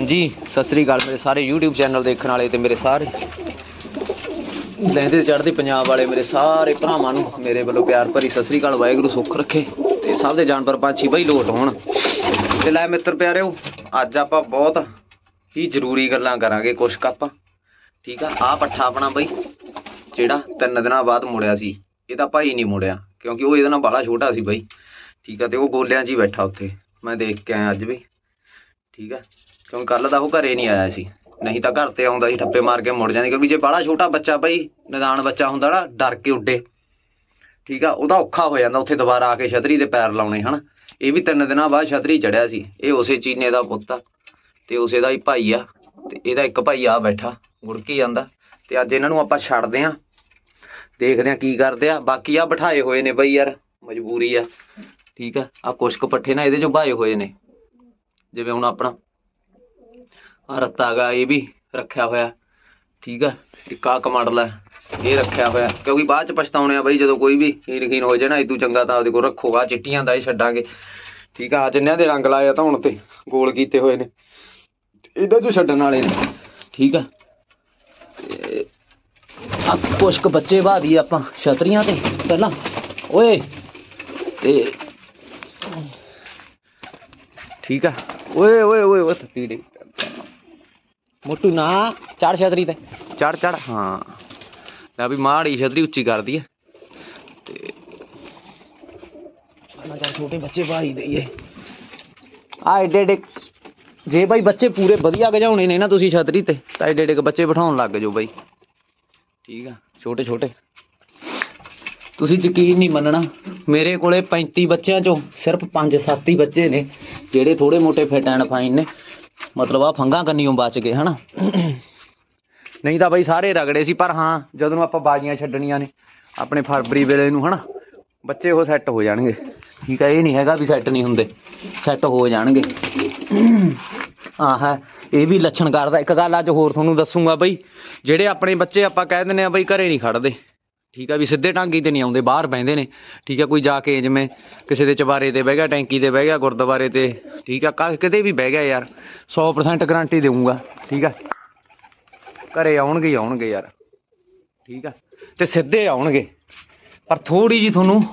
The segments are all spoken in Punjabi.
ਹਾਂਜੀ ਸਤਿ ਸ੍ਰੀ ਅਕਾਲ ਮੇਰੇ ਸਾਰੇ YouTube ਚੈਨਲ ਦੇਖਣ ਵਾਲੇ ਤੇ ਮੇਰੇ ਸਾਰੇ। ਲਹਿੰਦੇ ਚੜ੍ਹਦੇ ਪੰਜਾਬ ਵਾਲੇ ਮੇਰੇ ਸਾਰੇ ਭਰਾਵਾਂ ਨੂੰ, ਮੇਰੇ ਵੱਲੋਂ ਪਿਆਰ ਭਰੀ ਸਤਿ ਸ੍ਰੀ ਅਕਾਲ, ਵਾਹਿਗੁਰੂ ਸੁੱਖ ਰੱਖੇ ਤੇ ਸਭ ਦੇ ਜਾਨਵਰ ਪੰਛੀ ਬਈ ਲੋਟ ਹੋਣ। ਤੇ ਲੈ ਮਿੱਤਰ ਪਿਆਰਿਓ, ਅੱਜ ਆਪਾਂ ਬਹੁਤ ਹੀ ਜ਼ਰੂਰੀ ਗੱਲਾਂ ਕਰਾਂਗੇ ਕੁਛ ਕੁ ਆਪਾਂ ਠੀਕ ਆ ਆ ਪੱਠਾ ਆਪਣਾ ਬਈ, ਜਿਹੜਾ ਤਿੰਨ ਦਿਨਾਂ ਬਾਅਦ ਮੁੜਿਆ ਸੀ। ਇਹ ਤਾਂ ਭਾਈ ਨਹੀਂ ਮੁੜਿਆ, ਕਿਉਂਕਿ ਉਹ ਇਹਦੇ ਨਾਲ ਬਾਲਾ ਛੋਟਾ ਸੀ ਬਈ। ਠੀਕ ਆ, ਤੇ ਉਹ ਗੋਲਿਆਂ 'ਚ ਹੀ ਬੈਠਾ ਉੱਥੇ। ਮੈਂ ਦੇਖ ਕੇ ਆਇਆ ਅੱਜ ਵੀ ਠੀਕ ਆ ਕਿਉਂਕਿ ਕੱਲ ਦਾ ਉਹ ਘਰੇ ਨਹੀਂ ਆਇਆ ਸੀ। ਨਹੀਂ ਤਾਂ ਘਰ ਤੇ ਆਉਂਦਾ ਸੀ, ਠੱਪੇ ਮਾਰ ਕੇ ਮੁੜ ਜਾਂਦੀ, ਕਿਉਂਕਿ ਜੇ ਬਾਲਾ ਛੋਟਾ ਬੱਚਾ ਬਈ, ਨਿਦਾਨ ਬੱਚਾ ਹੁੰਦਾ ਨਾ, ਡਰ ਕੇ ਉੱਡੇ। ਠੀਕ ਆ, ਉਹਦਾ ਔਖਾ ਹੋ ਜਾਂਦਾ, ਉੱਥੇ ਦੁਬਾਰਾ ਆ ਕੇ ਛਤਰੀ ਦੇ ਪੈਰ ਲਾਉਣੇ, ਹਨ। ਇਹ ਵੀ ਤਿੰਨ ਦਿਨਾਂ ਬਾਅਦ ਛਤਰੀ ਚੜਿਆ ਸੀ, ਇਹ ਉਸੇ ਚੀਨੇ ਦਾ ਪੁੱਤ ਆ, ਤੇ ਉਸੇ ਦਾ ਹੀ ਭਾਈ ਆ, ਤੇ ਇਹਦਾ ਇੱਕ ਭਾਈ ਆ ਬੈਠਾ ਮੁੜਕੀ ਜਾਂਦਾ ਤੇ ਅੱਜ ਇਹਨਾਂ ਨੂੰ ਆਪਾਂ ਛੱਡਦੇ ਆਂ। ਦੇਖਦੇ ਆਂ ਕੀ ਕਰਦੇ ਆ, ਬਾਕੀ ਆ ਬਿਠਾਏ ਹੋਏ ਨੇ ਬਈ ਯਾਰ, ਮਜਬੂਰੀ ਆ। ਠੀਕ ਆ ਆ ਕੁਛ ਕੁ ਪੱਠੇ ਨਾ ਇਹਦੇ ਚੋਂ ਭਾਏ ਹੋਏ ਨੇ। ਜਿਵੇਂ ਹੁਣ ਆਪਣਾ ਆ ਰੱਤਾ ਗਾ ਇਹ ਵੀ ਰੱਖਿਆ ਹੋਇਆ। ਠੀਕ ਆ, ਇੱਕ ਆ ਕਮਾਂਡਲ ਹੈ ਇਹ ਰੱਖਿਆ ਹੋਇਆ। ਕਿਉਂਕਿ ਬਾਅਦ ਚ ਪਛਤਾਉਣੇ ਆ ਬਈ, ਜਦੋਂ ਕੋਈ ਵੀ ਖੀਨ ਹੋ ਜਾਏ ਨਾ ਇਦੋਂ ਚੰਗਾ ਤਾਂ ਆਪਦੇ ਕੋਲ ਰੱਖੋ ਚਿੱਟੀਆਂ ਦਾ ਹੀ ਛੱਡਾਂਗੇ। ਠੀਕ ਆ ਜਿੰਨਿਆਂ ਦੇ ਰੰਗ ਲਾਏ ਆ ਤਾਂ ਹੁਣ ਤੇ ਗੋਲ ਕੀਤੇ ਹੋਏ ਨੇ। ਇਹਨਾਂ ਚੋਂ ਛੱਡਣ ਵਾਲੇ ਨੇ। ਠੀਕ ਆ। ਤੇ ਆ ਕੁਛ ਕੁ ਬੱਚੇ ਬਾਦੀ ਆਪਾਂ ਛਤਰੀਆਂ ਤੇ, ਪਹਿਲਾਂ। ਓਏ, ਤੇ ਠੀਕ ਆ। ਓਏ ਓਏ ਓਏ ਓਏ ਥੱਕੀ ਮੋਟੂ ਨਾ ਚੜ ਛਤਰੀ ਤੇ। ਚੜ ਚੜ ਹਾਂ। ਲੈ ਵੀ ਮਾੜੀ ਛਤਰੀ ਉੱਚੀ ਕਰਦੀ ਐ ਤੇ ਨਾ ਚੱਲ ਛੋਟੇ ਬੱਚੇ ਭਾਈ ਦੇਈਏ ਆ ਏਡੇ ਏਡੇ ਜੇ ਬਾਈ ਬੱਚੇ ਪੂਰੇ ਵਧੀਆ ਗਜਾਉਣੇ ਨੇ ਨਾ ਤੁਸੀਂ ਛਤਰੀ ਤੇ ਤਾਂ ਏਡੇ ਏਡੇ ਕੁ ਬੱਚੇ ਬਿਠਾਉਣ ਲੱਗ ਜਾਓ ਬਾਈ। ਠੀਕ ਆ ਛੋਟੇ ਛੋਟੇ। ਤੁਸੀਂ ਯਕੀਨ ਨਹੀਂ ਮੰਨਣਾ ਮੇਰੇ ਕੋਲੇ 35 ਬੱਚਿਆਂ ਚੋਂ ਸਿਰਫ 5-7 ਹੀ ਬੱਚੇ ਨੇ ਜਿਹੜੇ ਥੋੜੇ ਮੋਟੇ ਫਿਟ ਐਂਡ ਫਾਈਨ ਨੇ। ਮਤਲਬ ਆ ਫੰਗਾ ਕੰਨੀਓਂ ਬਚ ਗਏ ਹਨਾ? ਨਹੀਂ ਤਾਂ ਬਈ ਸਾਰੇ ਰਗੜੇ ਸੀ ਪਰ ਹਾਂ ਜਦੋਂ ਨੂੰ ਆਪਾਂ ਬਾਜੀਆਂ ਛੱਡਣੀਆਂ ਨੇ ਆਪਣੇ ਫਰਵਰੀ ਵੇਲੇ ਨੂੰ ਹਨਾ ਬੱਚੇ ਉਹ ਸੈੱਟ ਹੋ ਜਾਣਗੇ। ਠੀਕ ਹੈ ਇਹ ਨਹੀਂ ਹੈਗਾ ਵੀ ਸੈੱਟ ਨਹੀਂ ਹੁੰਦੇ ਸੈੱਟ ਹੋ ਜਾਣਗੇ। ਆ ਹੈ ਇਹ ਵੀ ਲੱਛਣ ਕਰਦਾ ਇੱਕ ਗੱਲ ਅੱਜ ਹੋਰ ਤੁਹਾਨੂੰ ਦੱਸੂਗਾ ਬਈ ਜਿਹੜੇ ਆਪਣੇ ਬੱਚੇ ਆਪਾਂ ਕਹਿ ਦਿੰਦੇ ਆ ਬਈ ਘਰੇ ਨਹੀਂ ਖੜਦੇ। ਠੀਕ ਆ ਵੀ ਸਿੱਧੇ ਟਾਂਗੀ ਤੇ ਨਹੀਂ ਆਉਂਦੇ, ਬਾਹਰ ਬਹਿੰਦੇ ਨੇ। ਠੀਕ ਆ, ਕੋਈ ਜਾ ਕੇ ਜਿਵੇਂ ਕਿਸੇ ਦੇ ਚਬਾਰੇ ਤੇ ਬਹਿ ਗਿਆ, ਟੈਂਕੀ ਤੇ ਬਹਿ ਗਿਆ, ਗੁਰਦੁਆਰੇ ਤੇ, ਠੀਕ ਆ, ਕ- ਕਿਤੇ ਵੀ ਬਹਿ ਗਿਆ ਯਾਰ 100% ਗਾਰੰਟੀ ਦੇਵਾਂਗਾ ਠੀਕ ਆ। ਘਰੇ ਆਉਣਗੇ ਹੀ ਆਉਣਗੇ ਯਾਰ, ਠੀਕ ਆ, ਤੇ ਸਿੱਧੇ ਆਉਣਗੇ। ਪਰ ਥੋੜੀ ਜੀ ਤੁਹਾਨੂੰ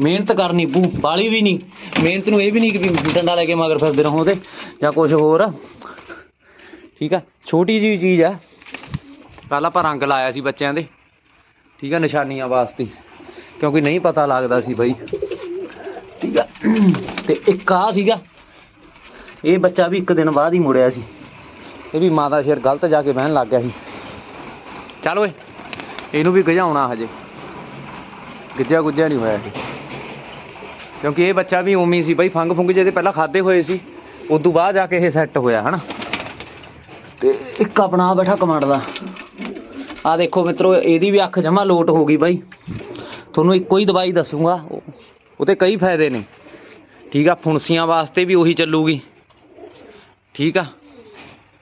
ਮਿਹਨਤ ਕਰਨੀ ਪੂ ਬਾਲੀ ਵੀ ਨਹੀਂ, ਮਿਹਨਤ ਨੂੰ ਇਹ ਵੀ ਨਹੀਂ ਕਿ ਵੀ ਡੰਡਾ ਲੈ ਕੇ ਮਗਰ ਫਿਰਦੇ ਰਹੋ ਤੇ, ਜਾਂ ਕੁਝ ਹੋਰ। ਠੀਕ ਆ, ਛੋਟੀ ਜੀ ਚੀਜ਼ ਆ। ਪਹਿਲਾਂ ਆਪਾਂ ਰੰਗ ਲਾਇਆ ਸੀ ਬੱਚਿਆਂ ਦੇ। ਠੀਕ ਆ, ਨਿਸ਼ਾਨੀਆਂ ਵਾਸਤੇ। ਕਿਉਂਕਿ ਨਹੀਂ ਪਤਾ ਲੱਗਦਾ ਸੀ ਬਈ। ਠੀਕ ਆ। ਤੇ ਇੱਕ ਆ ਸੀਗਾ। ਇਹ ਬੱਚਾ ਵੀ ਇੱਕ ਦਿਨ ਬਾਅਦ ਹੀ ਮੁੜਿਆ ਸੀ। ਇਹ ਵੀ ਮਾਂ ਦਾ ਸ਼ੇਰ ਗਲਤ ਜਾ ਕੇ ਬਹਿਣ ਲੱਗ ਗਿਆ ਸੀ। ਚੱਲ ਓਏ, ਇਹਨੂੰ ਵੀ ਗਜਾਉਣਾ ਹਜੇ। ਗਿੱਜਿਆ ਗੁੱਜਿਆ ਨਹੀਂ ਹੋਇਆ ਇਹ। ਕਿਉਂਕਿ ਇਹ ਬੱਚਾ ਵੀ ਉਮੀ ਸੀ ਬਈ, ਫੰਗ ਫੁੰਗ ਜਿਹਦੇ ਪਹਿਲਾਂ ਖਾਦੇ ਹੋਏ ਸੀ। ਉਦੋਂ ਬਾਅਦ ਜਾ ਕੇ ਇਹ ਸੈੱਟ ਹੋਇਆ, ਹਨਾ? ਤੇ ਇੱਕ ਆਪਣਾ ਆਹ ਬੈਠਾ ਕਮਾਂਡ ਦਾ। ਆ ਦੇਖੋ ਮਿੱਤਰੋ, ਇਹਦੀ ਵੀ ਅੱਖ ਜਮਾ ਲੋਟ ਹੋ ਗਈ ਬਾਈ। ਤੁਹਾਨੂੰ ਇੱਕੋ ਹੀ ਦਵਾਈ ਦੱਸੂਗਾ। ਉਹਦੇ ਕਈ ਫਾਇਦੇ ਨੇ। ਠੀਕ ਆ, ਫੁਣਸੀਆਂ ਵਾਸਤੇ ਵੀ ਉਹੀ ਚੱਲੂਗੀ। ਠੀਕ ਆ?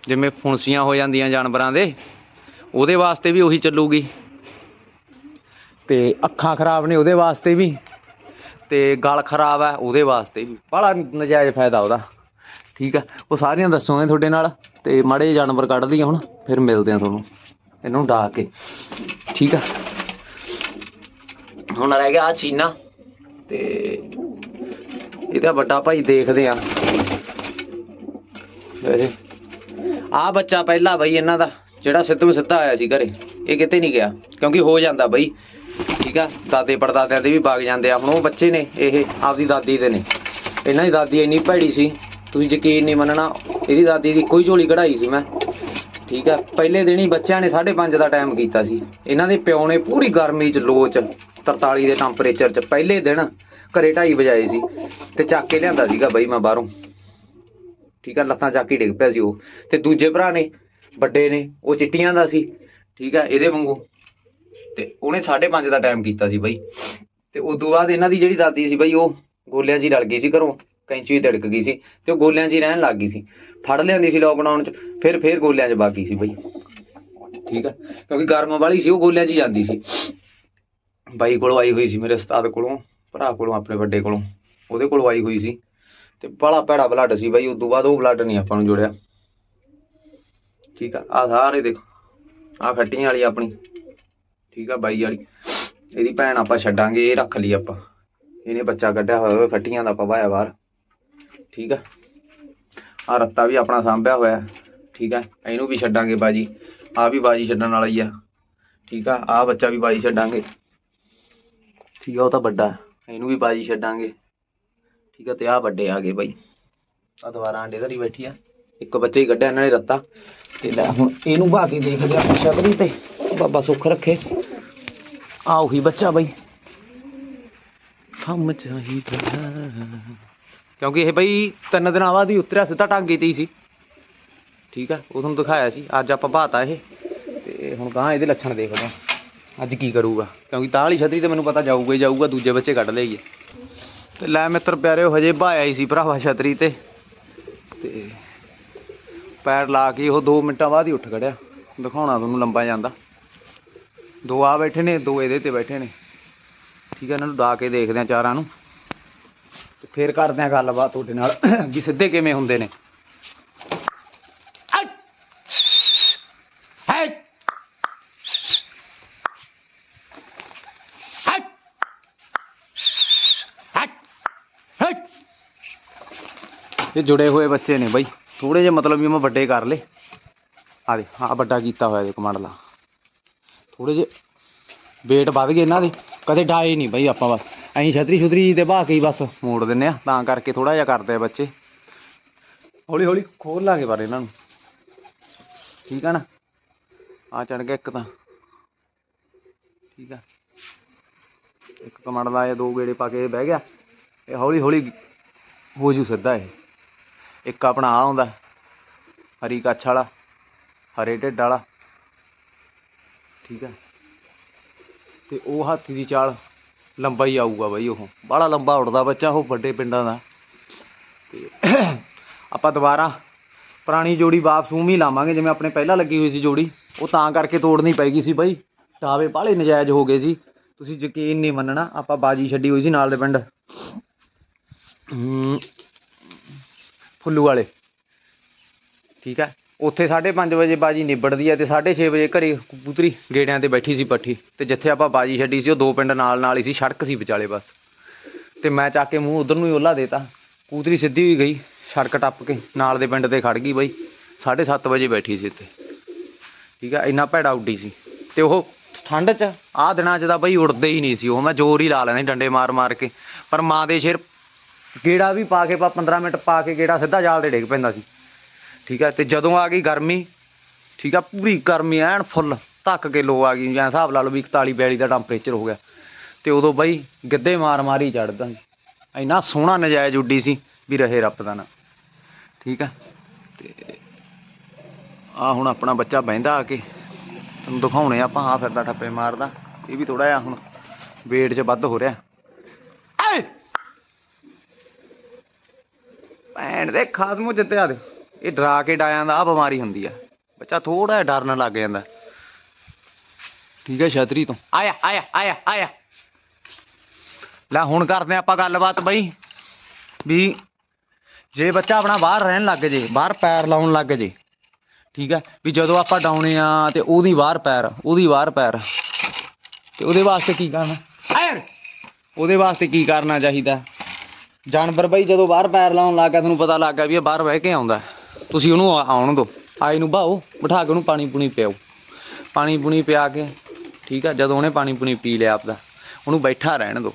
ਜਿਵੇਂ ਫੁਣਸੀਆਂ ਹੋ ਜਾਂਦੀਆਂ ਜਾਨਵਰਾਂ ਦੇ, ਉਹਦੇ ਵਾਸਤੇ ਵੀ ਉਹੀ ਚੱਲੂਗੀ। ਤੇ ਅੱਖਾਂ ਖਰਾਬ ਨੇ ਉਹਦੇ ਵਾਸਤੇ ਵੀ। ਤੇ ਗਲ ਖਰਾਬ ਹੈ ਉਹਦੇ ਵਾਸਤੇ ਵੀ। ਬੜਾ ਨਜਾਇਜ਼ ਫਾਇਦਾ ਉਹਦਾ। ਠੀਕ ਆ? ਉਹ ਸਾਰੀਆਂ ਦੱਸੂਗੇ ਤੁਹਾਡੇ ਨਾਲ। ਤੇ ਮਾੜੇ ਜਾਨਵਰ ਕੱਢ ਦਈਏ ਹੁਣ, ਫਿਰ ਮਿਲਦੇ ਆ ਤੁਹਾਨੂੰ। ਇਹਨੂੰ ਡਾ ਕੇ। ਠੀਕ ਆ? ਹੁਣ ਰਹਿ ਗਿਆ ਆ ਚੀਨਾ ਤੇ ਇਹਦਾ ਵੱਡਾ ਭਾਈ ਦੇਖਦੇ ਆ। ਆ ਬੱਚਾ ਪਹਿਲਾ ਬਈ ਇਹਨਾਂ ਦਾ, ਜਿਹੜਾ ਸਿੱਧੂ ਸਿੱਧਾ ਆਇਆ ਸੀ ਘਰੇ। ਇਹ ਕਿਤੇ ਨਹੀਂ ਗਿਆ, ਕਿਉਂਕਿ ਹੋ ਜਾਂਦਾ ਬਈ। ਠੀਕ ਆ? ਦਾਦੇ ਪੜਦਾਦਿਆਂ ਦੇ ਵੀ ਬਾਗ ਜਾਂਦੇ ਆ। ਹੁਣ ਉਹ ਬੱਚੇ ਨੇ, ਇਹ ਆਪਦੀ ਦਾਦੀ ਦੇ ਨੇ। ਇਹਨਾਂ ਦੀ ਦਾਦੀ ਇੰਨੀ ਭੈੜੀ ਸੀ, ਤੁਸੀਂ ਯਕੀਨ ਨਹੀਂ ਮੰਨਣਾ, ਇਹਦੀ ਦਾਦੀ ਦੀ ਕੋਈ ਝੋਲੀ ਕਢਾਈ ਸੀ ਮੈਂ। ਠੀਕ ਆ। ਪਹਿਲੇ ਦਿਨ ਹੀ ਬੱਚਿਆਂ ਨੇ 5:30 ਦਾ ਟਾਈਮ ਕੀਤਾ ਸੀ। ਇਹਨਾਂ ਦੇ ਪਿਓ ਨੇ ਪੂਰੀ ਗਰਮੀ 'ਚ ਲੋਚ 'ਚ 43 ਦੇ ਟੈਂਪਰੇਚਰ 'ਚ ਪਹਿਲੇ ਦਿਨ ਘਰੇ ਢਾਈ ਵਜਾਏ ਸੀ ਤੇ ਚੱਕ ਕੇ ਲਿਆਂਦਾ ਸੀਗਾ ਬਈ ਮੈਂ ਬਾਹਰੋਂ। ਠੀਕ ਆ, ਲੱਤਾਂ ਚੱਕ ਕੇ ਡਿੱਗ ਪਿਆ ਸੀ ਉਹ। ਤੇ ਦੂਜੇ ਭਰਾ ਨੇ, ਵੱਡੇ ਨੇ, ਉਹ ਚਿੱਟੀਆਂ ਦਾ ਸੀ। ਠੀਕ ਆ, ਇਹਦੇ ਵਾਂਗੂ। ਤੇ ਉਹਨੇ 5:30 ਦਾ ਟਾਈਮ ਕੀਤਾ ਸੀ ਬਈ। ਤੇ ਉਦੋਂ ਬਾਅਦ ਇਹਨਾਂ ਦੀ ਜਿਹੜੀ ਦਾਦੀ ਸੀ ਬਈ, ਉਹ ਗੋਲਿਆਂ 'ਚ ਹੀ ਰਲ ਗਈ ਸੀ ਘਰੋਂ। ਕੈਂਚੀ ਤਿੜਕ ਗਈ ਸੀ ਤੇ ਉਹ ਗੋਲਿਆਂ 'ਚ ਹੀ ਰਹਿਣ ਲੱਗ ਗਈ ਸੀ। ਫੜ ਲਿਆਂਦੀ ਸੀ ਲੋਕਡਾਊਨ 'ਚ, ਫਿਰ ਫਿਰ ਗੋਲਿਆਂ 'ਚ ਬਾਕੀ ਸੀ ਬਈ। ਠੀਕ ਹੈ ਕਿਉਂਕਿ ਗਰਮ ਵਾਲੀ ਸੀ, ਉਹ ਗੋਲਿਆਂ 'ਚ ਹੀ ਜਾਂਦੀ ਸੀ। ਬਾਈ ਕੋਲੋਂ ਆਈ ਹੋਈ ਸੀ ਮੇਰੇ ਉਸਤਾਦ ਕੋਲੋਂ, ਭਰਾ ਕੋਲੋਂ, ਆਪਣੇ ਵੱਡੇ ਕੋਲੋਂ। ਉਹਦੇ ਕੋਲੋਂ ਆਈ ਹੋਈ ਸੀ। ਤੇ ਬੜਾ ਭੈੜਾ ਬਲੱਡ ਸੀ ਬਾਈ ਤੋਂ ਬਾਅਦ ਉਹ ਬਲੱਡ ਨਹੀਂ ਆਪਾਂ ਨੂੰ ਜੁੜਿਆ। ਠੀਕ ਆ? ਆ ਸਾਰੇ ਦੇਖੋ ਆ ਖੱਟੀਆਂ ਵਾਲੀ ਆਪਣੀ। ਠੀਕ ਆ, ਬਾਈ ਵਾਲੀ। ਇਹਦੀ ਭੈਣ ਆਪਾਂ ਛੱਡਾਂਗੇ, ਇਹ ਰੱਖ ਲਈ ਆਪਾਂ। ਇਹਨੇ ਬੱਚਾ ਕੱਢਿਆ ਹੋਇਆ, ਖੱਟੀਆਂ ਦਾ ਆਪਾਂ ਵਾਇਆ ਬਾਹਰ। ਠੀਕ ਆ? ਆ ਰੱਤਾ ਵੀ ਆਪਣਾ ਸਾਂਭਿਆ ਹੋਇਆ ਹੈ, ਠੀਕ ਆ? ਇਹਨੂੰ ਵੀ ਛੱਡਾਂਗੇ ਬਾਜੀ। ਆ ਵੀ ਬਾਜੀ ਛੱਡਣ ਵਾਲਾ ਹੀ ਆ ਠੀਕ ਆ? ਆ ਬੱਚਾ ਵੀ ਬਾਜੀ ਛੱਡਾਂਗੇ। ਠੀਕ ਆ ਉਹ ਤਾਂ ਵੱਡਾ। ਹੈ, ਇਹਨੂੰ ਵੀ ਬਾਜੀ ਛੱਡਾਂਗੇ। ਠੀਕ ਆ ਤੇ ਆ ਵੱਡੇ ਆ ਗਏ ਬਾਈ। ਆ ਦੁਬਾਰਾ ਆਂਡੇ ਧਰੀ ਬੈਠੀ ਆ। ਇੱਕ ਬੱਚੇ ਹੀ ਕੱਢਿਆ ਇਹਨਾਂ ਨੇ ਰੱਤਾ। ਤੇ ਲੈ ਹੁਣ ਇਹਨੂੰ ਬਾ ਕੇ ਦੇਖਦੇ ਆ ਛਤਰੀ ਤੇ। ਬਾਬਾ ਸੁੱਖ ਰੱਖੇ। ਆ ਉਹੀ ਬੱਚਾ ਬਾਈ। ਕੰਮ ਚਾਹੀਦਾ। ਕਿਉਂਕਿ ਇਹ ਬਈ ਤਿੰਨ ਦਿਨਾਂ ਬਾਅਦ ਹੀ ਉਤਰਿਆ ਸਿੱਧਾ ਟਾਂਗੇ ਤੇ ਹੀ ਸੀ। ਠੀਕ ਆ, ਉਹ ਤੁਹਾਨੂੰ ਦਿਖਾਇਆ ਸੀ। ਅੱਜ ਆਪਾਂ ਭਾਤਾ ਇਹ। ਤੇ ਹੁਣ ਗਾਂ ਇਹਦੇ ਲੱਛਣ ਦੇਖਦੇ ਆ ਅੱਜ ਕੀ ਕਰੂਗਾ? ਕਿਉਂਕਿ ਤਾਹ ਵਾਲੀ ਛਤਰੀ ਤੇ ਮੈਨੂੰ ਪਤਾ ਜਾਊਗਾ ਹੀ ਜਾਊਗਾ, ਦੂਜੇ ਬੱਚੇ ਕੱਢ ਲਈਏ। ਤੇ ਲੈ ਮਿੱਤਰ ਪਿਆਰਿਓ, ਹਜੇ ਭਾਇਆ ਹੀ ਸੀ ਭਰਾਵਾ ਛਤਰੀ ਤੇ। ਤੇ ਪੈਰ ਲਾ ਕੇ ਉਹ 2 ਮਿੰਟਾਂ ਬਾਅਦ ਹੀ ਉੱਠ ਖੜਿਆ। ਦਿਖਾਉਣਾ ਤੁਹਾਨੂੰ ਲੰਬਾ ਜਾਂਦਾ। ਦੋ ਆ ਬੈਠੇ ਨੇ, ਦੋ ਇਹਦੇ ਤੇ ਬੈਠੇ ਨੇ। ਠੀਕ ਹੈ ਇਹਨਾਂ ਨੂੰ ਡਾ ਕੇ ਦੇਖਦੇ ਆ ਚਾਰਾਂ ਨੂੰ। ਤੇ ਫਿਰ ਕਰਦੇ ਆ ਗੱਲਬਾਤ ਤੁਹਾਡੇ ਨਾਲ ਵੀ ਸਿੱਧੇ ਕਿਵੇਂ ਹੁੰਦੇ ਨੇ! ਇਹ ਜੁੜੇ ਹੋਏ ਬੱਚੇ ਨੇ ਬਾਈ। ਥੋੜੇ ਜਿਹੇ ਮਤਲਬ ਵੀ ਮੈਂ ਵੱਡੇ ਕਰ ਲੇ ਆ ਦੇ ਆ ਵੱਡਾ ਕੀਤਾ ਹੋਇਆ ਦੇ ਕਮਾਂਡਲਾ ਥੋੜੇ ਜਿਹੇ weight ਵੱਧ ਗਏ ਇਹਨਾਂ ਦੇ। ਕਦੇ ਡਾਏ ਨਹੀਂ ਬਾਈ ਆਪਾਂ ਬਸ। ਅਸੀਂ ਛਤਰੀ ਛੁਤਰੀ ਤੇ ਬਾਹ ਕੇ ਹੀ ਬਸ। ਮੋੜ ਦਿੰਨੇ ਆ, ਤਾਂ ਕਰਕੇ ਥੋੜਾ ਜਿਹਾ ਕਰਦੇ ਆ ਬੱਚੇ। ਹੌਲੀ ਹੌਲੀ ਖੋਲ ਲਾਂਗੇ ਪਰ ਇਹਨਾਂ ਨੂੰ। ਠੀਕ ਆ ਨਾ? ਆ ਚੜ ਗਿਆ ਇੱਕ ਤਾਂ। ਠੀਕ ਆ। ਇੱਕ ਕਮਾਂਡਲਾ ਇਹ ਦੋ ਗੇੜੇ ਪਾ ਕੇ ਬਹਿ ਗਿਆ। ਇਹ ਹੌਲੀ ਹੌਲੀ ਹੋ ਜੂ ਸਿੱਧਾ ਇਹ। ਇੱਕ ਆਪਣਾ ਆ ਹੁੰਦਾ ਹਰੀ ਕੱਛ ਵਾਲਾ, ਹਰੇ ਢਿੱਡ ਵਾਲਾ। ਠੀਕ ਆ। ਤੇ ਉਹ ਹਾਥੀ ਦੀ ਚਾਲ ਲੰਬਾ ਹੀ ਆਊਗਾ ਬਾਈ ਉਹ। ਬਾਹਲਾ ਲੰਬਾ ਉੜਦਾ ਬੱਚਾ ਉਹ ਵੱਡੇ ਪਿੰਡਾਂ ਦਾ। ਤੇ ਆਪਾਂ ਦੁਬਾਰਾ ਪੁਰਾਣੀ ਜੋੜੀ ਵਾਪਸ ਉਵੇਂ ਹੀ ਲਾਵਾਂਗੇ, ਜਿਵੇਂ ਆਪਣੇ ਪਹਿਲਾਂ ਲੱਗੀ ਹੋਈ ਸੀ ਜੋੜੀ। ਉਹ ਤਾਂ ਕਰਕੇ ਤੋੜਨੀ ਪੈ ਗਈ ਸੀ ਬਾਈ। ਟਾਵੇ ਬਾਹਲੇ ਨਜਾਇਜ਼ ਹੋ ਗਏ ਸੀ। ਤੁਸੀਂ ਯਕੀਨ ਨਹੀਂ ਮੰਨਣਾ, ਆਪਾਂ ਬਾਜੀ ਛੱਡੀ ਹੋਈ ਸੀ ਨਾਲ ਦੇ ਪਿੰਡ। ਫੁੱਲੂ ਵਾਲੇ। ਠੀਕ ਹੈ? ਉੱਥੇ 5:30 ਵਜੇ ਬਾਜੀ ਨਿਬੜਦੀ ਹੈ ਤੇ 6:30 ਵਜੇ ਘਰੇ ਕਬੂਤਰੀ ਗੇੜਿਆਂ ਤੇ ਬੈਠੀ ਸੀ ਪੱਠੀ ਤੇ ਜਿੱਥੇ ਆਪਾਂ ਬਾਜੀ ਛੱਡੀ ਸੀ, ਉਹ ਦੋ ਪਿੰਡ ਨਾਲ ਨਾਲ ਹੀ ਸੀ, ਸੜਕ ਸੀ ਵਿਚਾਲੇ ਬਸ। ਤੇ ਮੈਂ ਚੱਕ ਕੇ ਮੂੰਹ ਉਧਰ ਨੂੰ ਹੀ ਓਲਾ ਦੇਤਾ। ਕਬੂਤਰੀ ਸਿੱਧੀ ਹੋਈ ਗਈ, ਸੜਕ ਟੱਪ ਕੇ ਨਾਲ ਦੇ ਪਿੰਡ ਤੇ ਖੜ ਗਈ ਬਾਈ। 7:30 ਵਜੇ ਬੈਠੀ ਸੀ ਇੱਥੇ। ਠੀਕ ਹੈ ਇੰਨਾ ਭੈੜਾ ਉੱਡੀ ਸੀ। ਤੇ ਉਹ ਠੰਡ 'ਚ, ਆਹ ਦਿਨਾਂ 'ਚ ਤਾਂ ਬਈ ਉੜਦੇ ਹੀ ਨਹੀਂ ਸੀ। ਉਹ ਮੈਂ ਜ਼ੋਰ ਹੀ ਲਾ ਲੈਣਾ ਡੰਡੇ ਮਾਰ ਮਾਰ ਕੇ। ਪਰ ਮਾਂ ਦੇ ਸ਼ੇਰ ਗੇੜਾ ਵੀ ਪਾ ਕੇ ਪਾ 15 ਮਿੰਟ ਪਾ ਕੇ ਗੇੜਾ ਸਿੱਧਾ ਜਾਲ ਤੇ ਡਿੱਗ ਪੈਂਦਾ ਸੀ। ਠੀਕ ਹੈ? ਤੇ ਜਦੋਂ ਆ ਗਈ ਗਰਮੀ, ਠੀਕ ਆ ਪੂਰੀ ਗਰਮੀ ਐਨ ਫੁੱਲ, ਧੱਕ ਕੇ ਲੋ ਆ ਗਈ, ਜਾਂ ਹਿਸਾਬ ਲਾ ਲਓ ਵੀ 41 42 ਦਾ ਟੈਂਪਰੇਚਰ ਹੋ ਗਿਆ। ਤੇ ਉਦੋਂ ਬਾਈ ਗਿੱਧੇ ਮਾਰ ਮਾਰ ਹੀ ਚੜਦਾ ਇੰਨਾ ਸੋਹਣਾ ਨਜਾਇਜ਼ ਉੱਡੀ ਸੀ ਵੀ ਰਹੇ ਰੱਬ ਦਾ ਨਾ। ਠੀਕ ਆ ਤੇ ਆ ਹੁਣ ਆਪਣਾ ਬੱਚਾ ਬਹਿੰਦਾ ਆ ਕੇ ਤੁਹਾਨੂੰ ਦਿਖਾਉਣੇ ਆਪਾਂ ਆ ਫਿਰਦਾ ਠੱਪੇ ਮਾਰਦਾ। ਇਹ ਵੀ ਥੋੜਾ ਜਿਹਾ ਹੁਣ weight 'ਚ ਵੱਧ ਹੋ ਰਿਹਾ। ਭੈਣ ਦੇ ਖਾਦਮੋ ਜਿੱਤਿਆ ਦੇ ਇਹ ਡਰਾ ਕੇ ਡਾਇਆਂ ਦਾ ਆ ਬਿਮਾਰੀ ਹੁੰਦੀ ਆ। ਬੱਚਾ ਥੋੜਾ ਜਿਹਾ ਡਰਨ ਲੱਗ ਜਾਂਦਾ। ਠੀਕ ਹੈ ਛਤਰੀ ਤੋਂ। ਆਇਆ ਆਇਆ ਆਇਆ ਆਇਆ। ਲੈ ਹੁਣ ਕਰਦੇ ਆਪਾਂ ਗੱਲਬਾਤ ਬਈ। ਵੀ ਜੇ ਬੱਚਾ ਆਪਣਾ ਬਾਹਰ ਰਹਿਣ ਲੱਗ ਜੇ ਬਾਹਰ ਪੈਰ ਲਾਉਣ ਲੱਗ ਜੇ ਠੀਕ ਹੈ ਵੀ ਜਦੋਂ ਆਪਾਂ ਡਾਉਣੇ ਆ ਤੇ ਉਹਦੀ ਬਾਹਰ ਪੈਰ ਉਹਦੀ ਬਾਹਰ ਪੈਰ ਤੇ ਉਹਦੇ ਵਾਸਤੇ ਕੀ ਕਰਨਾ? ਆਇਰ ਉਹਦੇ ਵਾਸਤੇ ਕੀ ਕਰਨਾ ਚਾਹੀਦਾ? ਜਾਨਵਰ ਬਈ ਜਦੋਂ ਬਾਹਰ ਪੈਰ ਲਾਉਣ ਲੱਗ ਗਿਆ ਤੁਹਾਨੂੰ ਪਤਾ ਲੱਗ ਗਿਆ ਵੀ ਇਹ ਬਾਹਰ ਬਹਿ ਕੇ ਆਉਂਦਾ। ਤੁਸੀਂ ਉਹਨੂੰ ਆ- ਆਉਣ ਦਿਓ। ਆਏ ਨੂੰ ਬਾਹੋ ਬਿਠਾ ਕੇ ਉਹਨੂੰ ਪਾਣੀ ਪੂਣੀ ਪਿਆਓ। ਪਾਣੀ ਪੂਣੀ ਪਿਆ ਕੇ, ਠੀਕ ਆ, ਜਦੋਂ ਉਹਨੇ ਪਾਣੀ ਪੂਣੀ ਪੀ ਲਿਆ ਆਪਦਾ, ਉਹਨੂੰ ਬੈਠਾ ਰਹਿਣ ਦਿਓ,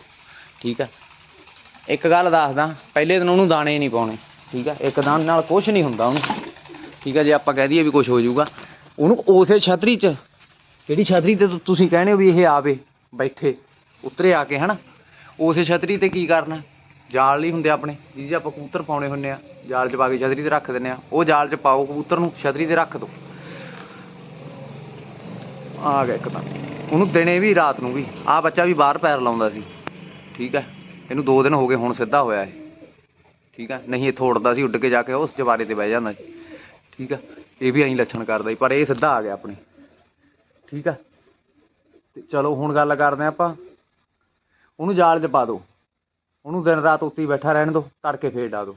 ਠੀਕ ਆ। ਇੱਕ ਗੱਲ ਦੱਸਦਾ, ਪਹਿਲੇ ਦਿਨ ਉਹਨੂੰ ਦਾਣੇ ਨਹੀਂ ਪਾਉਣੇ, ਠੀਕ ਆ। ਇੱਕ ਦਾਣ ਨਾਲ ਕੁਝ ਨਹੀਂ ਹੁੰਦਾ ਉਹਨੂੰ, ਠੀਕ ਆ। ਜੇ ਆਪਾਂ ਕਹਿ ਦਈਏ ਵੀ ਕੁਝ ਹੋ ਜਾਊਗਾ, ਉਹਨੂੰ ਉਸੇ ਛਤਰੀ 'ਚ ਜਿਹੜੀ ਛਤਰੀ ਤੇ ਤੁ- ਤੁਸੀਂ ਕਹਿੰਦੇ ਹੋ ਵੀ ਇਹ ਆਵੇ, ਬੈਠੇ, ਉਤਰੇ ਆ ਕੇ, ਹਨਾ? ਉਸੇ ਛਤਰੀ ਤੇ ਕੀ ਕਰਨਾ? ਜਾਲ ਨਹੀਂ ਹੁੰਦੇ ਆਪਣੇ, ਜਿਹਦੇ 'ਚ ਆਪਾਂ ਕਬੂਤਰ ਪਾਉਣੇ ਹੁੰਦੇ ਆ, ਜਾਲ 'ਚ ਪਾ ਕੇ ਛਤਰੀ ਤੇ ਰੱਖ ਦਿੰਦੇ ਆ, ਉਹ ਜਾਲ 'ਚ ਪਾਓ, ਕਬੂਤਰ ਨੂੰ ਛਤਰੀ ਤੇ ਰੱਖ ਦਿਓ ਆ ਗਿਆ ਇੱਕ ਤਾਂ, ਉਹਨੂੰ ਦਿਨੇ ਵੀ, ਰਾਤ ਨੂੰ ਵੀ ਆ ਬੱਚਾ ਵੀ ਬਾਹਰ ਪੈਰ ਲਾਉਂਦਾ ਸੀ, ਠੀਕ ਹੈ, ਇਹਨੂੰ 2 ਦਿਨ ਹੋ ਗਏ, ਹੁਣ ਸਿੱਧਾ ਹੋਇਆ ਇਹ, ਠੀਕ ਹੈ, ਨਹੀਂ ਇੱਥੋਂ ਉੱਡਦਾ ਸੀ, ਉੱਡ ਕੇ ਜਾ ਕੇ ਉਸ ਜਵਾਰੇ ਤੇ ਬਹਿ ਜਾਂਦਾ ਸੀ, ਠੀਕ ਹੈ, ਇਹ ਵੀ ਐਂ ਲੱਛਣ ਕਰਦਾ ਸੀ, ਪਰ ਇਹ ਸਿੱਧਾ ਆ ਗਿਆ ਆਪਣੇ, ਠੀਕ ਹੈ, ਤੇ ਚਲੋ ਹੁਣ ਗੱਲ ਕਰਦੇ ਹਾਂ ਆਪਾਂ, ਉਹਨੂੰ ਜਾਲ 'ਚ ਪਾ ਦਿਓ ਉਹਨੂੰ ਦਿਨ ਰਾਤ ਉੱਤੇ ਹੀ ਬੈਠਾ ਰਹਿਣ ਦਿਓ ਤੜਕੇ ਫੇਰ ਡਾ ਦਿਓ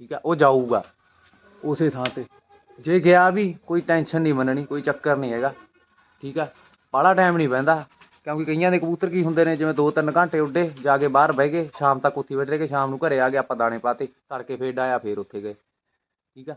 ਠੀਕ ਆ, ਉਹ ਜਾਊਗਾ ਉਸੇ ਥਾਂ ਤੇ। ਜੇ ਗਿਆ ਵੀ, ਕੋਈ ਟੈਨਸ਼ਨ ਨਹੀਂ ਮੰਨਣੀ, ਕੋਈ ਚੱਕਰ ਨਹੀਂ ਹੈਗਾ। ਠੀਕ ਆ, ਬਾਹਲਾ ਟਾਈਮ ਨਹੀਂ ਬਹਿੰਦਾ। ਕਿਉਂਕਿ ਕਈਆਂ ਦੇ ਕਬੂਤਰ ਕੀ ਹੁੰਦੇ ਨੇ, ਜਿਵੇਂ 2-3 ਘੰਟੇ ਉੱਡੇ, ਜਾ ਕੇ ਬਾਹਰ ਬਹਿ ਗਏ, ਸ਼ਾਮ ਤੱਕ ਉੱਥੇ ਬੈਠ ਰਹੇ ਕਿ ਸ਼ਾਮ ਨੂੰ ਘਰੇ ਆ ਗਏ, ਆਪਾਂ ਦਾਣੇ ਪਾਤੇ, ਤੜਕੇ ਫੇਰ ਡਾਇਆ, ਫੇਰ ਉੱਥੇ ਗਏ। ਠੀਕ ਆ,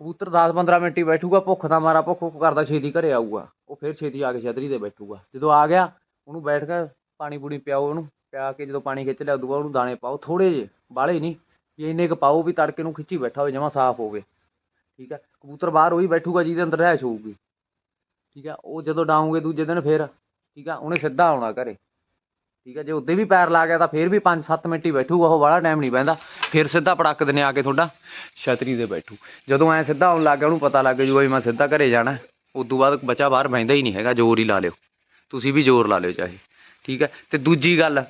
ਕਬੂਤਰ 10-15 ਮਿੰਟ ਹੀ ਬੈਠੂਗਾ, ਭੁੱਖ ਦਾ ਮਾਰਾ ਭੁੱਖ ਭੁੱਖ ਕਰਦਾ ਛੇਤੀ ਘਰੇ ਆਊਗਾ। ਉਹ ਫੇਰ ਛੇਤੀ ਆ ਕੇ ਛਤਰੀ ਤੇ ਬੈਠੂਗਾ। ਜਦੋਂ ਆ ਗਿਆ, ਉਹਨੂੰ ਬੈਠ ਕੇ ਪਾਣੀ ਪੂਣੀ ਪਿਆਓ ਉਹਨੂੰ। ਪਿਆ ਕੇ ਜਦੋਂ ਪਾਣੀ ਖਿੱਚ ਲਿਆ, ਉਦੋਂ ਬਾਅਦ ਉਹਨੂੰ ਦਾਣੇ ਪਾਓ ਥੋੜੇ ਜਿਹੇ, ਬਾਹਲੇ ਨਹੀਂ, ਵੀ ਇੰਨੇ ਕੁ ਪਾਓ ਵੀ ਤੜਕੇ ਨੂੰ ਖਿੱਚੀ ਬੈਠਾ ਹੋਵੇ, ਜਮਾ ਸਾਫ਼ ਹੋਵੇ, ਠੀਕ ਹੈ, ਕਬੂਤਰ ਬਾਹਰ ਉਹੀ ਬੈਠੂਗਾ ਜਿਹਦੇ ਅੰਦਰ ਰਹਿਸ਼ ਹੋਊਗੀ, ਠੀਕ ਹੈ, ਉਹ ਜਦੋਂ ਡਾਉਂਗੇ ਦੂਜੇ ਦਿਨ ਫੇਰ, ਠੀਕ ਆ ਉਹਨੇ ਸਿੱਧਾ ਆਉਣਾ ਘਰੇ, ਠੀਕ ਹੈ, ਜੇ ਉੱਦੇ ਵੀ ਪੈਰ ਲਾ ਗਿਆ ਤਾਂ ਫੇਰ ਵੀ 5-7 ਮਿੰਟ ਹੀ ਬੈਠੂਗਾ, ਉਹ ਵਾਲਾ ਟਾਈਮ ਨਹੀਂ ਬਹਿੰਦਾ, ਫਿਰ ਸਿੱਧਾ ਪੜਕ ਦਿਨੇ ਆ ਕੇ ਤੁਹਾਡਾ ਛਤਰੀ ਦੇ ਬੈਠੂ, ਜਦੋਂ ਐ ਸਿੱਧਾ ਆਉਣ ਲੱਗ ਗਿਆ, ਉਹਨੂੰ ਪਤਾ ਲੱਗ ਜੂਗਾ ਵੀ ਮੈਂ ਸਿੱਧਾ ਘਰੇ ਜਾਣਾ ਉਸ ਤੋਂ ਬਾਅਦ ਬੱਚਾ ਬਾਹਰ ਬਹਿੰਦਾ ਹੀ ਨਹੀਂ ਹੈਗਾ, ਜ਼ੋਰ ਹੀ ਲਾ ਲਿਓ, ਤੁਸੀਂ ਵੀ ਜ਼ੋਰ ਲਾ ਲਿਓ ਚਾਹੇ। ਠੀਕ ਹੈ? ਤੇ ਦੂਜੀ ਗੱਲ,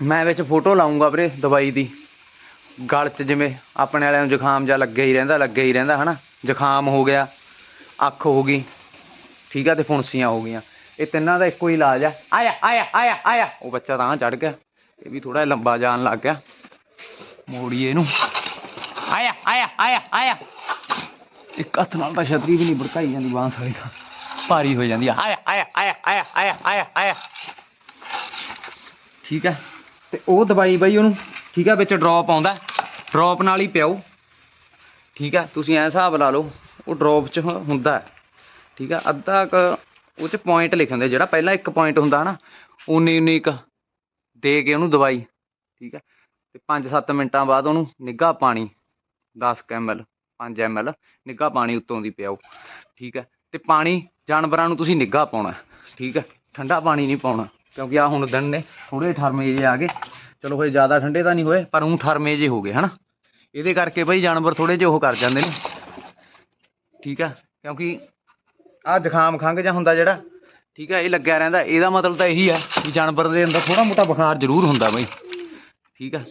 ਮੈਂ ਵਿੱਚ ਫੋਟੋ ਲਾਉਂਗਾ ਵੀਰੇ ਦਵਾਈ ਦੀ। ਗਲ 'ਚ ਜਿਵੇਂ ਆਪਣੇ ਵਾਲਿਆਂ ਨੂੰ ਜ਼ੁਕਾਮ ਜਾਂ ਲੱਗਿਆ ਹੀ ਰਹਿੰਦਾ ਲੱਗਿਆ ਹੀ ਰਹਿੰਦਾ, ਹਨਾ? ਜ਼ੁਕਾਮ ਹੋ ਗਿਆ, ਅੱਖ ਹੋ ਗਈ, ਠੀਕ ਆ ਤੇ ਫੁੰਸੀਆਂ ਹੋ ਗਈਆਂ। ਇਹ ਤਿੰਨਾਂ ਦਾ ਇੱਕੋ ਹੀ ਇਲਾਜ ਆ ਆਇਆ ਆਇਆ ਆਇਆ ਆਇਆ। ਉਹ ਬੱਚਾ ਤਾਂ ਚੜ ਗਿਆ। ਇਹ ਵੀ ਥੋੜਾ ਲੰਬਾ ਜਾਣ ਲੱਗ ਗਿਆ। ਮੋੜੀਏ ਇਹਨੂੰ। ਆਇਆ ਆਇਆ ਆਇਆ ਆਇਆ। ਇੱਕ ਹੱਥ ਨਾਲ ਤਾਂ ਛਤਰੀ ਵੀ ਨਹੀਂ ਭੜਕਾਈ ਜਾਂਦੀ ਬਾਂਸ ਵਾਲੀ ਤਾਂ। ਭਾਰੀ ਹੋ ਜਾਂਦੀ ਆ। ਆਇਆ ਆਇਆ ਆਇਆ ਆਇਆ ਆਇਆ ਆਇਆ ਆਇਆ। ਠੀਕ ਹੈ ਤੇ ਉਹ ਦਵਾਈ ਬਈ ਉਹਨੂੰ, ਠੀਕ ਹੈ ਵਿੱਚ ਡ੍ਰੌਪ ਆਉਂਦਾ। ਡ੍ਰੌਪ ਨਾਲ ਹੀ ਪਿਆਓ। ਠੀਕ ਹੈ ਤੁਸੀਂ ਐ ਹਿਸਾਬ ਲਾ ਲਓ, ਉਹ ਡ੍ਰੌਪ 'ਚ ਹੁੰਦਾ। ਠੀਕ ਹੈ ਅੱਧਾ ਕ, ਉਹ 'ਚ ਪੁਆਇੰਟ ਲਿਖੇ ਹੁੰਦੇ ਜਿਹੜਾ ਪਹਿਲਾਂ ਇੱਕ ਪੁਆਇੰਟ ਹੁੰਦਾ ਨਾ ਉਨੀ ਉਨੀ ਇੱਕ ਦੇ ਕੇ ਉਹਨੂੰ ਦਵਾਈ। ਠੀਕ ਹੈ ਤੇ 5-7 ਮਿੰਟਾਂ ਬਾਅਦ ਉਹਨੂੰ ਨਿੱਘਾ ਪਾਣੀ 10 ml 5 ml ਨਿੱਘਾ ਪਾਣੀ ਉੱਤੋਂ ਦੀ ਪਿਆਓ। ਠੀਕ ਹੈ ਤੇ ਪਾਣੀ ਜਾਨਵਰਾਂ ਨੂੰ ਤੁਸੀਂ ਨਿੱਘਾ ਪਾਉਣਾ ਠੀਕ ਹੈ? ਠੰਡਾ ਪਾਣੀ ਨਹੀਂ ਪਾਉਣਾ, ਕਿਉਂਕਿ ਆ ਹੁਣ ਦਿਨ ਨੇ ਥੋੜੇ ਠਰਮੇ ਜੇ ਆ ਗਏ। ਚਲੋ ਹੋਏ ਜ਼ਿਆਦਾ ਠੰਡੇ ਤਾਂ ਨਹੀਂ ਹੋਏ, ਪਰ ਉਹ ਠਰਮੇ ਜੇ ਹੋ ਗਏ, ਹਨਾ? ਇਹਦੇ ਕਰਕੇ ਬਈ ਜਾਨਵਰ ਥੋੜੇ ਜਿਹੇ ਉਹ ਕਰ ਜਾਂਦੇ ਨੇ, ਠੀਕ ਆ ਕਿਉਂਕਿ ਆ ਜ਼ੁਕਾਮ ਖੰਘ ਜਾਂ ਹੁੰਦਾ ਜਿਹੜਾ, ਠੀਕ ਆ ਇਹ ਲੱਗਿਆ ਰਹਿੰਦਾ। ਇਹਦਾ ਮਤਲਬ ਤਾਂ ਇਹੀ ਆ ਵੀ ਜਾਨਵਰ ਦੇ ਅੰਦਰ ਥੋੜਾ ਮੋਟਾ ਬੁਖਾਰ ਜ਼ਰੂਰ ਹੁੰਦਾ ਬਈ, ਠੀਕ ਆ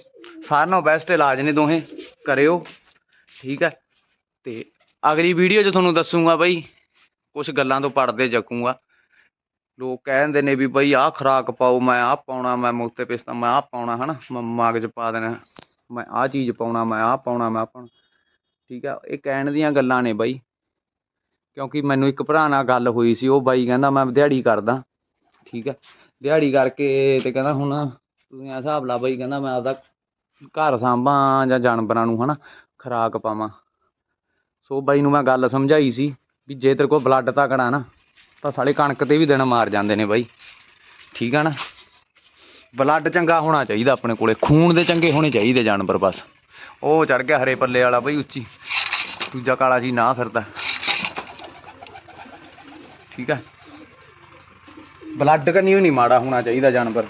ਸਾਰਿਆਂ ਨਾਲੋਂ ਬੈਸਟ ਇਲਾਜ ਨੇ ਦੋਹੇ, ਕਰਿਓ, ਠੀਕ ਆ ਤੇ ਅਗਲੀ ਵੀਡੀਓ 'ਚ ਤੁਹਾਨੂੰ ਦੱਸੂਗਾ ਬਈ ਕੁਝ ਗੱਲਾਂ ਤੋਂ ਪੜਦੇ ਚੱਕੂਗਾ ਲੋਕ ਕਹਿੰਦੇ ਨੇ ਵੀ ਬਈ ਆਹ ਖੁਰਾਕ ਪਾਓ, ਮੈਂ ਆਹ ਪਾਉਣਾ, ਮੈਂ ਮੋਤੇ ਪਿਸਤਾ, ਮੈਂ ਆਹ ਪਾਉਣਾ, ਹਨਾ? ਮੈਂ ਮਗਜ ਪਾ ਦੇਣਾ, ਮੈਂ ਆਹ ਚੀਜ਼ ਪਾਉਣਾ, ਮੈਂ ਆਹ ਪਾਉਣਾ, ਮੈਂ ਆਹ ਪਾਉਣਾ। ਠੀਕ ਆ, ਇਹ ਕਹਿਣ ਦੀਆਂ ਗੱਲਾਂ ਨੇ ਬਾਈ। ਕਿਉਂਕਿ ਮੈਨੂੰ ਇੱਕ ਭਰਾ ਨਾਲ ਗੱਲ ਹੋਈ ਸੀ, ਉਹ ਬਾਈ ਕਹਿੰਦਾ, ਮੈਂ ਦਿਹਾੜੀ ਕਰਦਾ। ਠੀਕ ਆ, ਦਿਹਾੜੀ ਕਰਕੇ ਤੇ ਕਹਿੰਦਾ, ਹੁਣ ਤੁਸੀਂ ਇਹ ਹਿਸਾਬ ਲਾ ਬਾਈ, ਕਹਿੰਦਾ, ਮੈਂ ਆਪਦਾ ਘਰ ਸਾਂਭਾਂ ਜਾਂ ਜਾਨਵਰਾਂ ਨੂੰ, ਹਨਾ, ਖੁਰਾਕ ਪਾਵਾਂ। ਸੋ ਬਾਈ ਨੂੰ ਮੈਂ ਗੱਲ ਸਮਝਾਈ ਸੀ। ਵੀ ਜੇ ਤੇਰੇ ਕੋਲ ਬਲੱਡ ਤਕੜਾ ਨਾ, ਤਾਂ ਸਾਲੇ ਕਣਕ ਤੇ ਵੀ ਦਿਨ ਮਾਰ ਜਾਂਦੇ ਨੇ ਬਾਈ। ਠੀਕ ਆ ਨਾ? ਬਲੱਡ ਚੰਗਾ ਹੋਣਾ ਚਾਹੀਦਾ ਆਪਣੇ ਕੋਲੇ, ਖੂਨ ਦੇ ਚੰਗੇ ਹੋਣੇ ਚਾਹੀਦੇ ਜਾਨਵਰ ਬਸ। ਉਹ ਚੜ ਗਿਆ ਹਰੇ ਪੱਲੇ ਵਾਲਾ ਬਈ ਉੱਚੀ। ਦੂਜਾ ਕਾਲਾ ਜੀ ਨਾ ਫਿਰਦਾ। ਠੀਕ ਹੈ ਬਲੱਡ ਕੰਨੀਓ ਨਹੀਂ ਮਾੜਾ ਹੋਣਾ ਚਾਹੀਦਾ ਜਾਨਵਰ।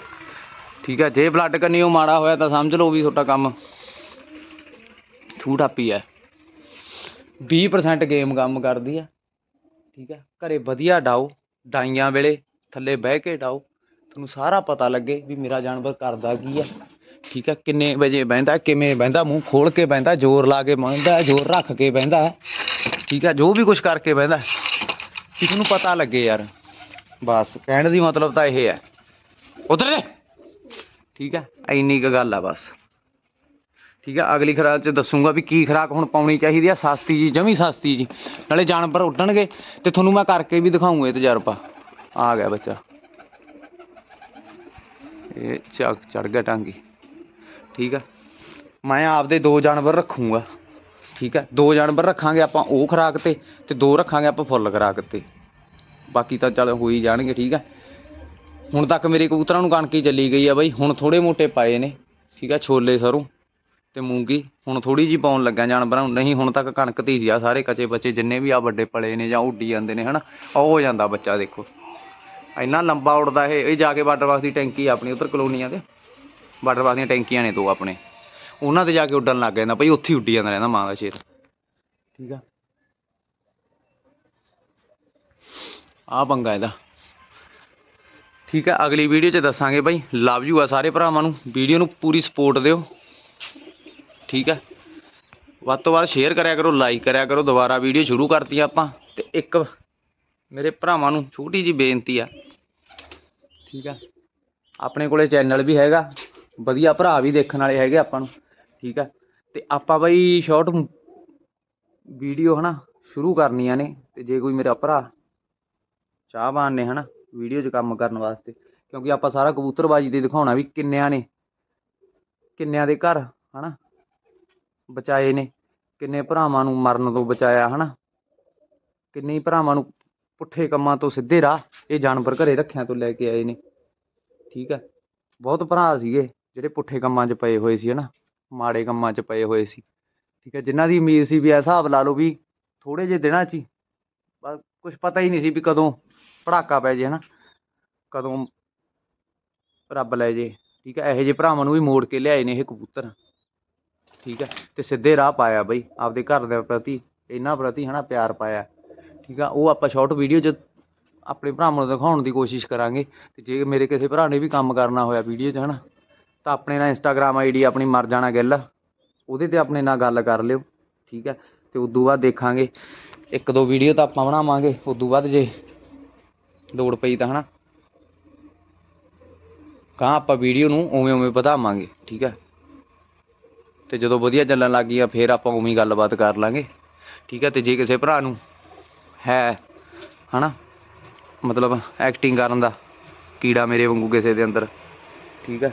ਠੀਕ ਹੈ ਜੇ ਬਲੱਡ ਕੰਨੀਓ ਮਾੜਾ ਹੋਇਆ ਤਾਂ ਸਮਝ ਲਓ ਵੀ ਤੁਹਾਡਾ ਕੰਮ ਛੂਟ ਆਪੀ ਹੈ 20% ਗੇਮ ਕੰਮ ਕਰਦੀ ਆ। ਠੀਕ ਹੈ? ਘਰੇ ਵਧੀਆ ਡਾਓ, ਡਾਈਆਂ ਵੇਲੇ ਥੱਲੇ ਬਹਿ ਕੇ ਡਾਓ। ਤੁਹਾਨੂੰ ਸਾਰਾ ਪਤਾ ਲੱਗੇ ਵੀ ਮੇਰਾ ਜਾਨਵਰ ਕਰਦਾ ਕੀ ਹੈ। ਠੀਕ ਹੈ? ਕਿੰਨੇ ਵਜੇ ਬਹਿੰਦਾ, ਕਿਵੇਂ ਬਹਿੰਦਾ, ਮੂੰਹ ਖੋਲ ਕੇ ਬਹਿੰਦਾ, ਜ਼ੋਰ ਲਾ ਕੇ ਬਹਿੰਦਾ, ਜ਼ੋਰ ਰੱਖ ਕੇ ਬਹਿੰਦਾ। ਠੀਕ ਹੈ? ਜੋ ਵੀ ਕੁਝ ਕਰਕੇ ਬਹਿੰਦਾ। ਕਿ ਤੁਹਾਨੂੰ ਪਤਾ ਲੱਗੇ ਯਾਰ। ਬਸ, ਕਹਿਣ ਦੀ ਮਤਲਬ ਤਾਂ ਇਹ ਹੈ। ਉਧਰ ਠੀਕ ਹੈ? ਇੰਨੀ ਕੁ ਗੱਲ ਆ ਬਸ। ਠੀਕ ਆ, ਅਗਲੀ ਖੁਰਾਕ ਚ ਦੱਸੂਗਾ ਵੀ ਕੀ ਖੁਰਾਕ ਹੁਣ ਪਾਉਣੀ ਚਾਹੀਦੀ ਆ, ਸਸਤੀ ਜੀ, ਜਮੀ ਸਸਤੀ ਜੀ। ਨਾਲੇ ਜਾਨਵਰ ਉੱਡਣਗੇ ਤੇ ਤੁਹਾਨੂੰ ਮੈਂ ਕਰਕੇ ਵੀ ਦਿਖਾਉਂਗਾ ਇਹ ਤਜਰਬਾ। ਆ ਗਿਆ ਬੱਚਾ। ਇਹ ਚੱਕ, ਚੜ ਗਿਆ ਟਾਂਗੀ। ਠੀਕ ਆ। ਮੈਂ ਆਪਦੇ ਦੋ ਜਾਨਵਰ ਰੱਖੂੰਗਾ। ਠੀਕ ਆ। ਦੋ ਜਾਨਵਰ ਰੱਖਾਂਗੇ ਆਪਾਂ ਉਹ ਖੁਰਾਕ ਤੇ ਤੇ ਦੋ ਰੱਖਾਂਗੇ ਆਪਾਂ ਫੁੱਲ ਖੁਰਾਕ ਤੇ। ਬਾਕੀ ਤਾਂ ਚੱਲ ਹੋ ਹੀ ਜਾਣਗੇ, ਠੀਕ ਆ। ਹੁਣ ਤੱਕ ਮੇਰੇ ਕਬੂਤਰਾਂ ਨੂੰ ਕਣਕੀ ਚੱਲੀ ਗਈ ਆ ਬਾਈ। ਹੁਣ ਥੋੜੇ ਮੋਟੇ ਪਾਏ ਨੇ। ਠੀਕ ਆ, ਛੋਲੇ ਸਰੋਂ। ਤੇ ਮੂੰਗੀ ਹੁਣ ਥੋੜੀ ਜੀ ਪਾਉਣ ਲੱਗਾ ਜਾਨਵਰਾਂ ਨੂੰ। ਨਹੀਂ, ਹੁਣ ਤੱਕ ਕਣਕ ਤੇ ਹੀ ਆ ਸਾਰੇ ਕੱਚੇ ਬੱਚੇ, ਜਿੰਨੇ ਵੀ ਆ ਵੱਡੇ ਪਲੇ ਨੇ ਜਾਂ ਉੱਡੀ ਜਾਂਦੇ ਨੇ, ਹਨਾ ਉਹ ਹੋ ਜਾਂਦਾ ਬੱਚਾ ਦੇਖੋ। ਇੰਨਾ ਲੰਬਾ ਉੱਡਦਾ ਇਹ ਇਹ ਜਾ ਕੇ ਵਾਟਰ ਬਾਕਸ ਦੀ ਟੈਂਕੀ ਆਪਣੀ, ਉੱਧਰ ਕਲੋਨੀਆਂ ਤੇ। ਵਾਟਰ ਬਾਕਸ ਦੀਆਂ ਟੈਂਕੀਆਂ ਨੇ ਦੋ ਆਪਣੇ। ਉਹਨਾਂ ਤੇ ਜਾ ਕੇ ਉੱਡਣ ਲੱਗ ਜਾਂਦਾ ਭਾਈ ਉੱਥੇ ਹੀ ਉੱਡੀ ਜਾਂਦਾ ਰਹਿੰਦਾ ਮਾਂ ਦਾ ਸ਼ੇਰ। ਠੀਕ ਆ? ਆ ਪੰਗਾ ਇਹਦਾ। ਠੀਕ ਹੈ ਅਗਲੀ ਵੀਡੀਓ 'ਚ ਦੱਸਾਂਗੇ ਭਾਈ ਲਵ ਯੂ ਆ ਸਾਰੇ ਭਰਾਵਾਂ ਨੂੰ। ਵੀਡੀਓ ਨੂੰ ਪੂਰੀ ਸਪੋਰਟ ਦਿਓ। ਠੀਕ ਹੈ। ਵੱਧ ਤੋਂ ਵੱਧ ਸ਼ੇਅਰ ਕਰਿਆ ਕਰੋ ਲਾਈਕ ਕਰਿਆ ਕਰੋ, ਦੁਬਾਰਾ ਵੀਡੀਓ ਸ਼ੁਰੂ ਕਰਤੀ ਆਪਾਂ। ਤੇ ਇੱਕ ਮੇਰੇ ਭਰਾਵਾਂ ਨੂੰ ਛੋਟੀ ਜੀ ਬੇਨਤੀ ਆ। ਠੀਕ ਆ। ਆਪਣੇ ਕੋਲੇ ਚੈਨਲ ਵੀ ਹੈਗਾ। ਵਧੀਆ ਭਰਾ ਵੀ ਦੇਖਣ ਵਾਲੇ ਹੈਗੇ ਆਪਾਂ ਨੂੰ। ਠੀਕ ਆ। ਤੇ ਆਪਾਂ ਬਈ ਸ਼ਾਰਟ ਵੀਡੀਓ ਹਨਾ, ਸ਼ੁਰੂ ਕਰਨੀਆਂ ਨੇ। ਤੇ ਜੇ ਕੋਈ ਮੇਰਾ ਭਰਾ ਚਾਹਵਾਨ ਨੇ ਹਨਾ ਵੀਡੀਓ 'ਚ ਕੰਮ ਕਰਨ ਵਾਸਤੇ। ਕਿਉਂਕਿ ਆਪਾਂ ਸਾਰਾ ਕਬੂਤਰਬਾਜੀ ਦੇ ਦਿਖਾਉਣਾ ਵੀ ਕਿੰਨਿਆਂ ਨੇ। ਕਿੰਨਿਆਂ ਦੇ ਘਰ, ਹਨਾ। ਬਚਾਏ ਨੇ। ਕਿੰਨੇ ਭਰਾਵਾਂ ਨੂੰ ਮਰਨ ਤੋਂ ਬਚਾਇਆ, ਹਨਾ? ਕਿੰਨੇ ਭਰਾਵਾਂ ਨੂੰ ਪੁੱਠੇ ਕੰਮਾਂ ਤੋਂ ਸਿੱਧੇ ਰਾਹ ਇਹ ਜਾਨਵਰ ਘਰੇ ਰੱਖਿਆਂ ਤੋਂ ਲੈ ਕੇ ਆਏ ਨੇ। ਠੀਕ ਹੈ? ਬਹੁਤ ਭਰਾ ਸੀਗੇ ਜਿਹੜੇ ਪੁੱਠੇ ਕੰਮਾਂ 'ਚ ਪਏ ਹੋਏ ਸੀ, ਹਨਾ? ਮਾੜੇ ਕੰਮਾਂ 'ਚ ਪਏ ਹੋਏ ਸੀ। ਠੀਕ ਹੈ? ਜਿਨ੍ਹਾਂ ਦੀ ਉਮੀਦ ਸੀ ਵੀ ਇਹ ਹਿਸਾਬ ਲਾ ਲਓ ਵੀ ਥੋੜੇ ਜਿਹੇ ਦਿਨਾਂ 'ਚ ਹੀ, ਬਸ ਕੁਝ ਪਤਾ ਹੀ ਨਹੀਂ ਸੀ ਵੀ ਕਦੋਂ ਪੜਾਕਾ ਪੈ ਜੇ, ਹਨਾ? ਕਦੋਂ ਰੱਬ ਲੈ ਜੇ। ਠੀਕ ਹੈ? ਇਹੋ ਜਿਹੇ ਭਰਾਵਾਂ ਨੂੰ ਵੀ ਮੋੜ ਕੇ ਲਿਆਏ ਨੇ ਇਹ ਕਬੂਤਰ। ਠੀਕ ਹੈ, ਤੇ ਸਿੱਧੇ ਰਾਹ ਪਾਇਆ ਬਈ, ਆਪਦੇ ਘਰ ਦੇ ਪ੍ਰਤੀ, ਇਹਨਾਂ ਪ੍ਰਤੀ ਹਨਾ ਪਿਆਰ ਪਾਇਆ। ਠੀਕ ਆ, ਉਹ ਆਪਾਂ ਸ਼ਾਰਟ ਵੀਡੀਓ 'ਚ ਆਪਣੇ ਭਰਾਵਾਂ ਨੂੰ ਦਿਖਾਉਣ ਦੀ ਕੋਸ਼ਿਸ਼ ਕਰਾਂਗੇ, ਤੇ ਜੇ ਮੇਰੇ ਕਿਸੇ ਭਰਾ ਨੇ ਵੀ ਕੰਮ ਕਰਨਾ ਹੋਇਆ ਵੀਡੀਓ 'ਚ ਹਨਾ, ਤਾਂ ਆਪਣੇ ਨਾਲ ਇੰਸਟਾਗ੍ਰam ਆਈਡੀ ਆਪਣੀ ਮਰ ਜਾਣਾ ਗਿੱਲ, ਉਹਦੇ ਤੇ ਆਪਣੇ ਨਾਲ ਗੱਲ ਕਰ ਲਿਓ, ਠੀਕ ਹੈ, ਤੇ ਉਦੋਂ ਬਾਅਦ ਦੇਖਾਂਗੇ, ਇੱਕ ਦੋ ਵੀਡੀਓ ਤਾਂ ਆਪਾਂ ਬਣਾਵਾਂਗੇ, ਉਦੋਂ ਬਾਅਦ ਜੇ ਲੋੜ ਪਈ ਤਾਂ ਹਨਾ। ਕਾਂ ਆਪਾਂ ਵੀਡੀਓ ਨੂੰ ਉਵੇਂ ਉਵੇਂ ਵਧਾਵਾਂਗੇ, ਠੀਕ ਹੈ। ਤੇ ਜਦੋਂ ਵਧੀਆ ਚੱਲਣ ਲੱਗ ਗਈਆਂ, ਫਿਰ ਆਪਾਂ ਉਵੇਂ ਹੀ ਗੱਲਬਾਤ ਕਰ ਲਾਂਗੇ। ਠੀਕ ਹੈ ਤੇ ਜੇ ਕਿਸੇ ਭਰਾ ਨੂੰ ਹੈ, ਹਨਾ, ਮਤਲਬ ਐਕਟਿੰਗ ਕਰਨ ਦਾ ਕੀੜਾ ਮੇਰੇ ਵਾਂਗੂ ਕਿਸੇ ਦੇ ਅੰਦਰ, ਠੀਕ ਹੈ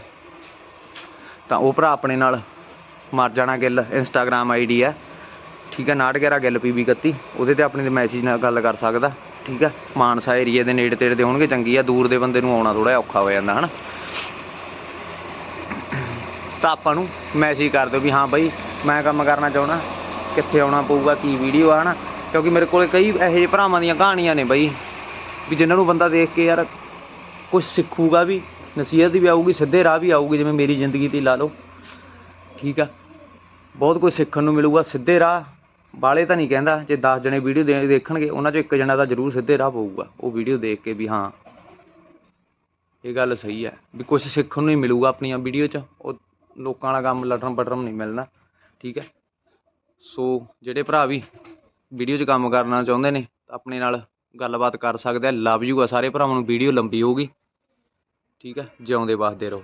ਤਾਂ ਉਹ ਭਰਾ ਆਪਣੇ ਨਾਲ ਮਰ ਜਾਣਾ ਗਿੱਲ ਇੰਸਟਾਗ੍ਰam ਆਈਡੀ ਹੈ ਠੀਕ ਹੈ 911 ਗਿੱਲ ਪੀਬੀ 31 ਉਹਦੇ ਤੇ ਆਪਣੇ ਦੇ ਮੈਸੇਜ ਨਾਲ ਗੱਲ ਕਰ ਸਕਦਾ, ਠੀਕ ਹੈ ਮਾਨਸਾ ਏਰੀਏ ਦੇ ਨੇੜੇ ਤੇੜੇ ਦੇ ਹੋਣਗੇ, ਚੰਗੀ ਆ, ਦੂਰ ਦੇ ਬੰਦੇ ਨੂੰ ਆਉਣਾ ਥੋੜਾ ਔਖਾ ਹੋ ਜਾਂਦਾ, ਹਨਾ। ਤਾਂ ਆਪਾਂ ਨੂੰ ਮੈਸੇਜ ਕਰ ਦਿਓ ਵੀ ਹਾਂ ਬਈ, ਮੈਂ ਕੰਮ ਕਰਨਾ ਚਾਹੁੰਦਾ, ਕਿੱਥੇ ਆਉਣਾ ਪਊਗਾ, ਕੀ ਵੀਡੀਓ ਆ ਨਾ ਕਿਉਂਕਿ ਮੇਰੇ ਕੋਲ ਕਈ ਇਹੋ ਜਿਹੇ ਭਰਾਵਾਂ ਦੀਆਂ ਕਹਾਣੀਆਂ ਨੇ ਬਈ, ਵੀ ਜਿਨ੍ਹਾਂ ਨੂੰ ਬੰਦਾ ਦੇਖ ਕੇ ਯਾਰ ਕੁਝ ਸਿੱਖੂਗਾ ਵੀ, ਨਸੀਹਤ ਵੀ ਆਊਗੀ, ਸਿੱਧੇ ਰਾਹ ਵੀ ਆਊਗੀ, ਜਿਵੇਂ ਮੇਰੀ ਜ਼ਿੰਦਗੀ ਤੇ ਲਾ ਲਓ। ਠੀਕ ਆ? ਬਹੁਤ ਕੁਝ ਸਿੱਖਣ ਨੂੰ ਮਿਲੂਗਾ, ਸਿੱਧੇ ਰਾਹ ਬਾਲੇ ਤਾਂ ਨਹੀਂ ਕਹਿੰਦਾ, ਜੇ 10 ਜਣੇ ਵੀਡੀਓ ਦੇਖਣਗੇ, ਉਹਨਾਂ ਚੋਂ ਇੱਕ ਜਣਾ ਤਾਂ ਜ਼ਰੂਰ ਸਿੱਧੇ ਰਾਹ ਪਊਗਾ, ਉਹ ਵੀਡੀਓ ਦੇਖ ਕੇ ਵੀ ਹਾਂ, ਇਹ ਗੱਲ ਸਹੀ ਹੈ ਵੀ ਕੁਝ ਸਿੱਖਣ ਨੂੰ ਹੀ ਮਿਲੂਗਾ ਆਪਣੀਆਂ ਵੀਡੀਓ 'ਚ, ਉਹ ਲੋਕਾਂ ਵਾਲਾ ਕੰਮ ਲਟਰਮ ਪਟਰਮ ਨਹੀਂ ਮਿਲਣਾ, ਠੀਕ ਹੈ? ਸੋ ਜਿਹੜੇ ਭਰਾ ਵੀ ਵੀਡੀਓ 'ਚ ਕੰਮ ਕਰਨਾ ਚਾਹੁੰਦੇ ਨੇ, ਆਪਣੇ ਨਾਲ ਗੱਲਬਾਤ ਕਰ ਸਕਦੇ ਆ ਲਵ ਯੂ ਆ ਸਾਰੇ ਭਰਾਵਾਂ ਨੂੰ ਵੀਡੀਓ ਲੰਬੀ ਹੋਊਗੀ, ਠੀਕ ਹੈ? ਜਿਉਂਦੇ ਵਸਦੇ ਰਹੋ।